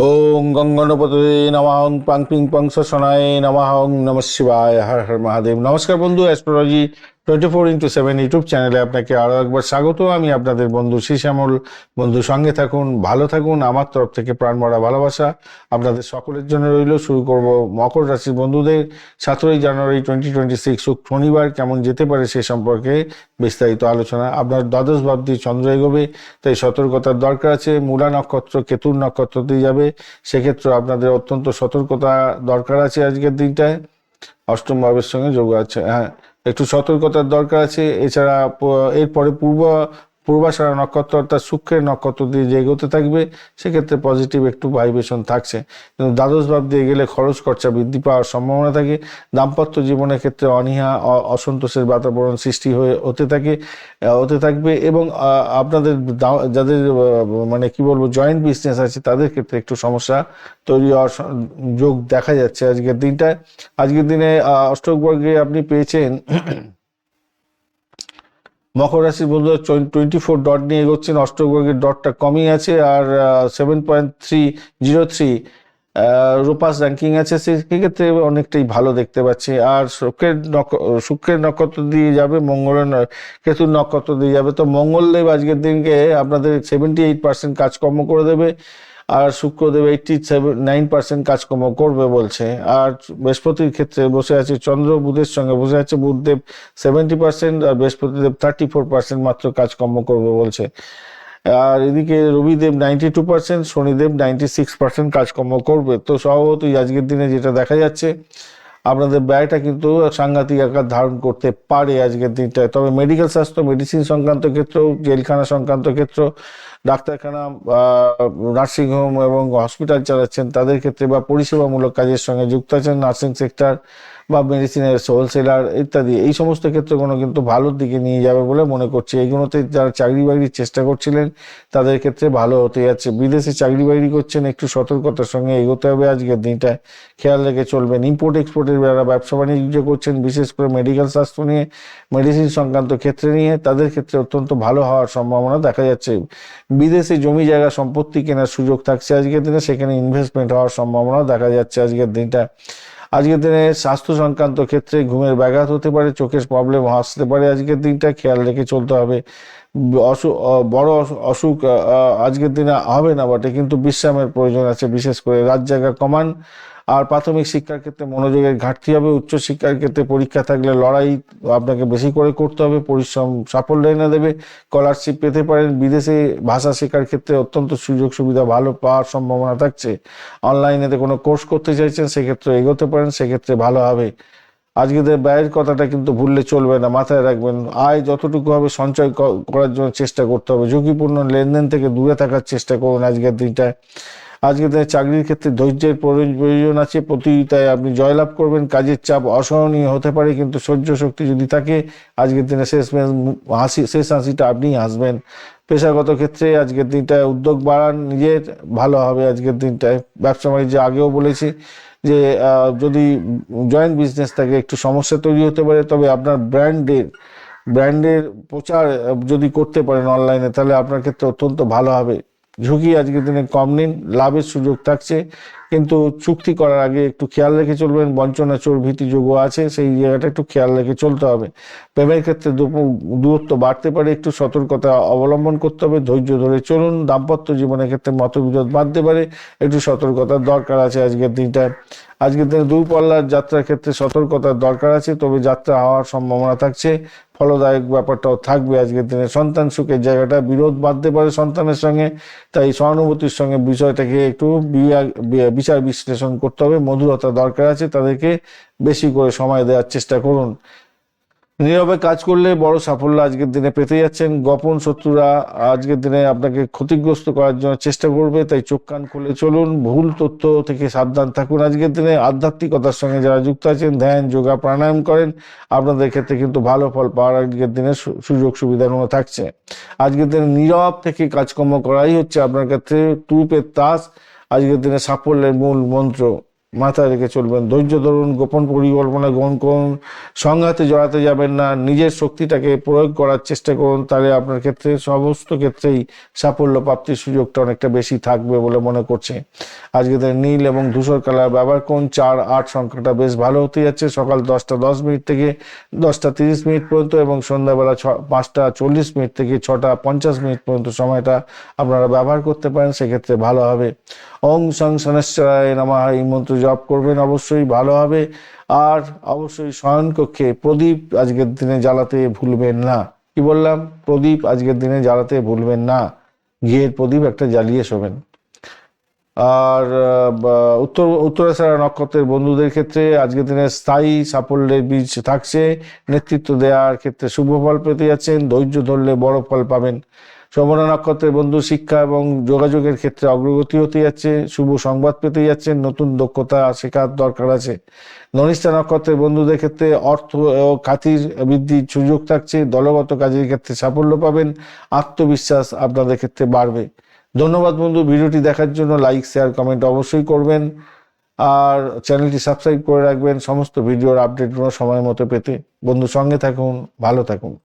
ওং গঙ্গনপতে নমাহং পাং ping pong শনায় নমাহং নম শিবায়, হর হর মহাদেব। নমস্কার বন্ধু, astrology twenty four into seven YouTube চ্যানেলে আপনাকে আরও একবার স্বাগত। আমি আপনাদের বন্ধু শ্যামল বন্ধু, সঙ্গে থাকুন, ভালো থাকুন। আমার তরফ থেকে প্রাণ ভরা ভালোবাসা আপনাদের সকলের জন্য রইল। শুরু করব মকর রাশির বন্ধুদের। সতেরোই জানুয়ারি টোয়েন্টি টোয়েন্টি সিক্স শনিবার। কেমন যেতে পারে সে সম্পর্কে বিস্তারিত আলোচনা আপনার দ্বাদশ ভাব দিয়ে চন্দ্র এগোবে, তাই সতর্কতার দরকার আছে। মূলা নক্ষত্র কেতুর নক্ষত্র দিয়ে যাবে। সেক্ষেত্রে আপনাদের অত্যন্ত সতর্কতা দরকার আছে আজকের দিনটায়। অষ্টম ভাবের সঙ্গে যোগ আছে। হ্যাঁ একটু সতর্কতার দরকার আছে। এছাড়া এরপরে পূর্ব পূর্বাষাঢ়া নক্ষত্র অর্থাৎ শুক্রের নক্ষত্র দিয়ে যে এগোতে থাকবে সেক্ষেত্রে পজিটিভ একটু ভাইব্রেশন থাকছে। কিন্তু দ্বাদশ ভাব দিয়ে গেলে খরচ খরচা বৃদ্ধি পাওয়ার সম্ভাবনা থাকে। দাম্পত্য জীবনের ক্ষেত্রে অনীহা অসন্তোষের বাতাবরণ সৃষ্টি হয়ে হতে থাকে হতে থাকবে এবং আপনাদের যাদের মানে কি বলব জয়েন্ট বিজনেস আছে তাদের ক্ষেত্রে একটু সমস্যা তৈরি হওয়ার যোগ দেখা যাচ্ছে আজকের দিনটায়। আজকের দিনে আহ, অষ্টক বর্গে আপনি পেয়েছেন মকর রাশির বন্ধুরা টোয়েন্টি ফোর ডট নিয়ে এগোচ্ছেন অষ্টক বর্গের ডটটা কমই আছে, আর seven point three zero three Rupa's ranking আছে সেক্ষেত্রে অনেকটাই ভালো দেখতে পাচ্ছি। আর শুক্রের শুক্রের নক্ষত্র দিয়ে যাবে, মঙ্গলের কেতুর নক্ষত্র দিয়ে যাবে। তো মঙ্গলদেব আজকের দিনকে আপনাদের সেভেন্টি এইট পার্সেন্ট কাজকর্ম করে দেবে। আর Shukradev eighty seven nine percent কাজকর্ম করবে বলছে। আর বৃহস্পতির ক্ষেত্রে বসে আছে চন্দ্র, বুধের সঙ্গে বসে আছে বুধদেব সেভেন্টি পার্সেন্ট আর বৃহস্পতিদেব থার্টি ফোর পার্সেন্ট মাত্র কাজকর্ম করবে বলছে। আর এদিকে Rabidev ninety two percent Shanidev ninety six percent কাজকর্ম করবে। তো স্বভাবতই আজকের দিনে যেটা দেখা যাচ্ছে আপনাদের ব্যয়টা কিন্তু সাংঘাতিক আকার ধারণ করতে পারে আজকের দিনটায়। তবে মেডিকেল স্বাস্থ্য মেডিসিন সংক্রান্ত ক্ষেত্র জেলখানা সংক্রান্ত ক্ষেত্র ডাক্তারখানা নার্সিংহোম এবং হসপিটাল চালাচ্ছেন তাদের ক্ষেত্রে বা পরিষেবামূলক কাজের সঙ্গে যুক্ত আছেন নার্সিং সেক্টর বা মেডিসিনের হোলসেলার ইত্যাদি, এই সমস্ত ক্ষেত্রগুলো কিন্তু ভালোর দিকে নিয়ে যাবে বলে মনে করছি। এইগুলোতে যারা চাকরি বাকরির চেষ্টা করছিলেন, তাদের ক্ষেত্রে ভালো হতে যাচ্ছে বিদেশে চাকরি বাকরি করছেন, একটু সতর্কতার সঙ্গে এগোতে হবে আজকের দিনটায় খেয়াল রেখে চলবেন। ইম্পোর্ট এক্সপোর্টের যারা ব্যবসা বাণিজ্য করছেন, বিশেষ করে মেডিকেল স্বাস্থ্য নিয়ে মেডিসিন সংক্রান্ত ক্ষেত্রে নিয়ে, তাদের ক্ষেত্রে অত্যন্ত ভালো হওয়ার সম্ভাবনা দেখা যাচ্ছে। বিদেশে জমি জায়গা সম্পত্তি কেনার সুযোগ থাকছে আজকের দিনে, সেখানে ইনভেস্টমেন্ট হওয়ার সম্ভাবনা দেখা যাচ্ছে আজকের দিনটা। আজকের দিনে স্বাস্থ্য সংক্রান্ত ক্ষেত্রে ঘুমের ব্যাঘাত হতে পারে, চোখের প্রবলেম আসতে পারে। আজকের দিনটা খেয়াল রেখে চলতে হবে। অসুখ বড় অসুখ আজকের দিনে হবে না বটে, কিন্তু বিশ্রামের প্রয়োজন আছে। বিশেষ করে রাত জায়গা কমান আর প্রাথমিক শিক্ষার ক্ষেত্রে মনোযোগের ঘাটতি হবে, উচ্চ শিক্ষার ক্ষেত্রে পরীক্ষা থাকলে লড়াই আপনাকে বেশি করে করতে হবে, পরিশ্রম সাফল্য এনে দেবে স্কলারশিপ পেতে পারেন, বিদেশে ভাষা শেখার ক্ষেত্রে অত্যন্ত সুযোগ সুবিধা ভালো পাওয়ার সম্ভাবনা থাকছে। অনলাইনেতে কোনো কোর্স করতে চাইছেন, সেক্ষেত্রে এগোতে পারেন, সেক্ষেত্রে ভালো হবে। আজকের ব্যয়ের কথাটা কিন্তু ভুললে চলবে না, মাথায় রাখবেন, আয় যতটুকু হবে সঞ্চয় করার জন্য চেষ্টা করতে হবে। ঝুঁকিপূর্ণ লেনদেন থেকে দূরে থাকার চেষ্টা করুন আজকের দিনটায়। আজকের দিনে চাকরির ক্ষেত্রে ধৈর্যের প্রয়োজন প্রয়োজন আছে। প্রতিযোগিতায় আপনি জয়লাভ করবেন। কাজের চাপ অসহনীয় হতে পারে, কিন্তু সহ্য শক্তি যদি থাকে, আজকের দিনে শেষ হাসি শেষ হাসিটা আপনিই হাসবেন। পেশাগত ক্ষেত্রে আজকের দিনটায় উদ্যোগ বাড়ান, নিজের ভালো হবে আজকের দিনটায়। ব্যবসা বাণিজ্য আগেও বলেছি যে যদি জয়েন্ট বিজনেস থাকে, একটু সমস্যা তৈরি হতে পারে, তবে আপনার ব্র্যান্ডের ব্র্যান্ডের প্রচার যদি করতে পারেন অনলাইনে তাহলে আপনার ক্ষেত্রে অত্যন্ত ভালো হবে। ঝুঁকি আজকের দিনে কম নিন লাভের সুযোগ থাকছে। কিন্তু চুক্তি করার আগে একটু খেয়াল রেখে চলবেন, বঞ্চনা চোর ভীতি যোগ আছে, সেই জায়গাটা একটু খেয়াল রেখে চলতে হবে। প্রেমের ক্ষেত্রে দূরত্ব বাড়তে পারে, একটু সতর্কতা অবলম্বন করতে হবে, ধৈর্য ধরে চলুন, দাম্পত্য জীবনের ক্ষেত্রে মতবিরোধ বাঁধতে পারে, একটু সতর্কতার দরকার আছে আজকের দিনটায়। আজকের দিনে দূরপাল্লার যাত্রার ক্ষেত্রে সতর্কতার দরকার আছে, তবে যাত্রা হওয়ার সম্ভাবনা থাকছে। ফলদায়ক ব্যাপারটাও থাকবে আজকের দিনে। সন্তান সুখের জায়গাটা বিরোধ বাঁধতে পারে সন্তানের সঙ্গে, তাই সহানুভূতির সঙ্গে বিষয়টাকে একটু বিচার বিশ্লেষণ করতে হবে। মধুরতা দরকার আছে, তাদেরকে বেশি করে সময় দেওয়ার চেষ্টা করুন। নীরবে কাজ করলে বড় সাফল্য আজকের দিনে পেতে যাচ্ছেন। গোপন শত্রুরা আজকের দিনে আপনাকে ক্ষতিগ্রস্ত করার জন্য চেষ্টা করবে, তাই চোখ কান খুলে চলুন। ভুল তথ্য থেকে সাবধান থাকুন আজকের দিনে। আধ্যাত্মিকতার সঙ্গে যারা যুক্ত আছেন, ধ্যান, যোগা, প্রাণায়াম করেন, আপনাদের ক্ষেত্রে কিন্তু ভালো ফল পাওয়ার আজকের দিনে সুযোগ সুবিধাগুলো থাকছে। আজকের দিনে নীরব থেকে কাজকর্ম করাই হচ্ছে আপনার ক্ষেত্রে টুপের তাস। আজকের দিনে সাফল্যের মূল মন্ত্র। মাথায় রেখে চলবেন। ধৈর্য ধরুন, গোপন পরিকল্পনা গ্রহণ করুন। সংঘাতে জড়াতে যাবেন না। নিজের শক্তিটাকে প্রয়োগ করার চেষ্টা করুন। তাহলে আপনার ক্ষেত্রে, সমস্ত ক্ষেত্রেই সাফল্য প্রাপ্তির সুযোগটা অনেকটা বেশি থাকবে বলে মনে করছে। আজকে নীল এবং ধূসর কালার ব্যবহার করুন। চার, আট সংখ্যাটা বেশ ভালো হতে যাচ্ছে। সকাল দশটা দশ মিনিট থেকে দশটা তিরিশ মিনিট পর্যন্ত এবং সন্ধ্যাবেলা ছ, পাঁচটা চল্লিশ মিনিট থেকে ছটা পঞ্চাশ মিনিট পর্যন্ত সময়টা আপনারা ব্যবহার করতে পারেন। সেক্ষেত্রে ভালো হবে। ওং সং শনেশ্বরায় নামা। এই মন্ত্র জপ করবেন, অবশ্যই ভালো হবে। আর অবশ্যই শয়নকক্ষে প্রদীপ আজকের দিনে জ্বালাতে ভুলবেন না। কি বললাম? প্রদীপ আজকের দিনে জ্বালাতে ভুলবেন না। ঘিয়ের প্রদীপ একটা জ্বালিয়ে শোবেন। আর উত্তর উত্তরাশারা নক্ষত্রের বন্ধুদের ক্ষেত্রে আজকের দিনে স্থায়ী সাফল্যের বীজ থাকছে। নেতৃত্ব দেওয়ার ক্ষেত্রে শুভ ফল পেতে যাচ্ছেন। ধৈর্য ধরলে বড় ফল পাবেন। শ্রবণা নক্ষত্রের বন্ধু শিক্ষা এবং যোগাযোগের ক্ষেত্রে অগ্রগতি হতে যাচ্ছে, শুভ সংবাদ পেতে যাচ্ছেন, নতুন দক্ষতা শেখার দরকার আছে। ধনিষ্ঠা নক্ষত্রের বন্ধুদের ক্ষেত্রে অর্থ ও খ্যাতির বৃদ্ধির সুযোগ থাকছে, দলগত কাজের ক্ষেত্রে সাফল্য পাবেন, আত্মবিশ্বাস আপনাদের ক্ষেত্রে বাড়বে। ধন্যবাদ বন্ধু, ভিডিওটি দেখার জন্য লাইক, শেয়ার, কমেন্ট অবশ্যই করবেন, আর চ্যানেলটি সাবস্ক্রাইব করে রাখবেন, সমস্ত ভিডিওর আপডেটগুলো সময় মতো পেতে। বন্ধু সঙ্গে থাকুন, ভালো থাকুন।